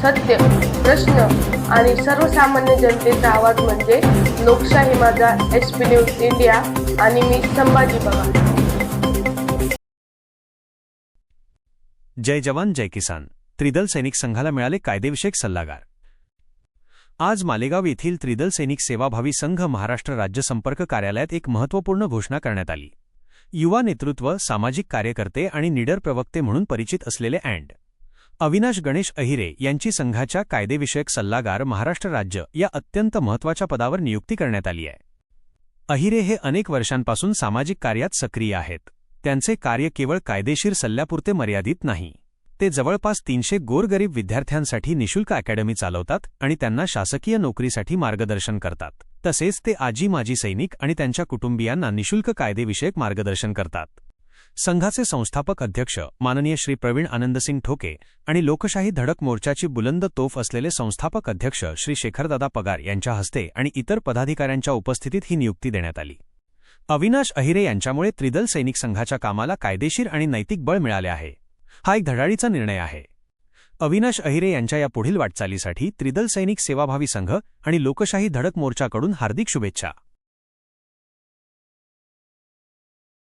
सत्य प्रश्न आणि सर्वसामान्य जनतेचा आवाज म्हणजे लोकशाही माझा एस पी न्यूज इंडिया आणि मी संभाजी बघा जय जवान जय किसान. त्रिदल सैनिक संघाला मिळाले कायदेविषयक सल्लागार. आज मालेगाव येथील त्रिदल सैनिक सेवाभावी संघ महाराष्ट्र राज्य संपर्क कार्यालयात एक महत्त्वपूर्ण घोषणा करण्यात आली. युवा नेतृत्व सामाजिक कार्यकर्ते आणि निडर प्रवक्ते म्हणून परिचित असलेले अँड. अविनाश गणेश अहिरे यांची संघाच्या कायदेविषयक सल्लागार महाराष्ट्र राज्य या अत्यंत महत्त्वाच्या पदावर नियुक्ती करण्यात आली आहे. अहिरे हे अनेक वर्षांपासून सामाजिक कार्यात सक्रिय आहेत. त्यांचे कार्य केवळ कायदेशीर सल्ल्यापुरते मर्यादित नाही. ते जवळपास तीनशे गोरगरीब विद्यार्थ्यांसाठी निशुल्क अकॅडमी चालवतात आणि त्यांना शासकीय नोकरीसाठी मार्गदर्शन करतात. तसेच ते आजी माजी सैनिक आणि त्यांच्या कुटुंबियांना निशुल्क कायदेविषयक मार्गदर्शन करतात. संघाचे संस्थापक अध्यक्ष माननीय श्री प्रवीण आनंदसिंग ठोके आणि लोकशाही धडक मोर्चाची बुलंद तोफ असलेले संस्थापक अध्यक्ष श्री शेखरदादा पगार यांच्या हस्ते आणि इतर पदाधिकाऱ्यांच्या उपस्थितीत ही नियुक्ती देण्यात आली. अविनाश अहिरे यांच्यामुळे त्रिदल सैनिक संघाच्या कामाला कायदेशीर आणि नैतिक बळ मिळाले आहे. हा एक धडाडीचा निर्णय आहे. अविनाश अहिरे यांच्या या पुढील वाटचालीसाठी त्रिदल सैनिक सेवाभावी संघ आणि लोकशाही धडक मोर्चाकडून हार्दिक शुभेच्छा.